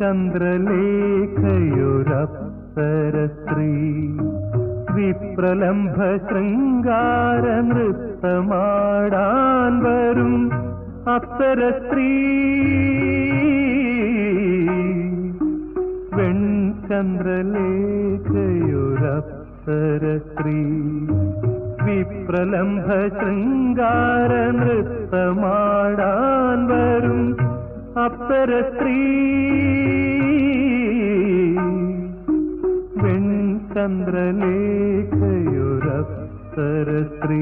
ചന്ദ്രലേഖയൊരപ്സര സ്ത്രീ വിപ്രലംഭ ശൃംഗാര നൃത്തമാടാൻ വരും അപ്സര സ്ത്രീ വെൺചന്ദ്രലേഖയൊരപ്സര സ്ത്രീ വിപ്രലംഭ ശൃംഗാര നൃത്തമാടാൻ വരും ಅಪರಸ್ತ್ರೀ ಚಂದ್ರಲೇಖಯುರಪ್ಪರಸ್ತ್ರೀ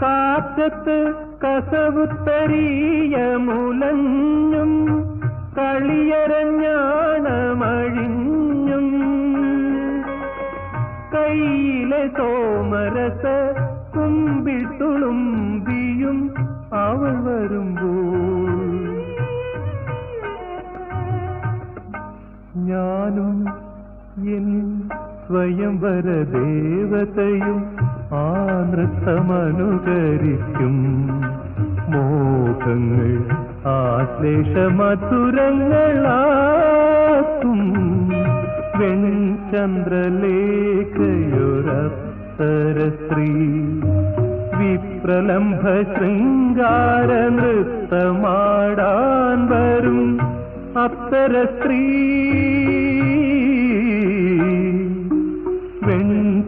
ಕಾಪ್ಯತೆ സ്ത്രീ കാറ്റത്ത് കസവുത്തരീയ മുലഞ്ഞും കളിയരഞ്ഞാണമഴിഞ്ഞും. കയ്യിലെ തോമരസ കുമ്പിട്ടുളുമ്പിയും അവൾ വരുമ്പോൾ. ഞാനും എൻ സ്വയംവര ദേവതയും ആ നൃത്തമനുകരിക്കും. മോഹങ്ങൾ ആശ്ലേഷമധുരങ്ങളാക്കും. വെൺചന്ദ്രലേഖയൊരപ്സരസ്ത്രീ വിപ്രലംഭ ശൃംഗാര നൃത്തമാടാൻ വരും അപ്സര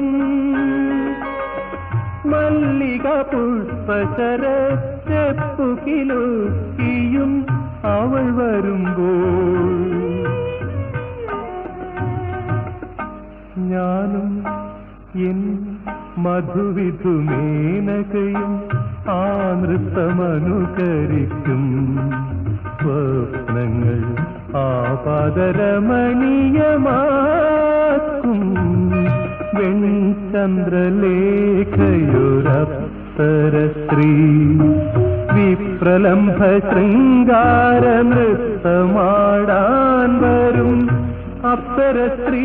മകരമഞ്ജീരമുതിർന്നും മല്ലിക പുഷ്പശര ചെപ്പുകിലുക്കിയും അവൾ വരുമ്പോൾ. ഞാനും എൻ മധുവിധുമേനകയും ആ നൃത്തമനുകരിക്കും. സ്വപ്നങ്ങൾ ആ ആപാദരമണീയമാക്കും വെൺചന്ദ്രലേഖയൊരപ്സര സ്ത്രീ വിപ്രലംഭ ശൃംഗാര നൃത്തമാടാൻ വരും സ്ത്രീ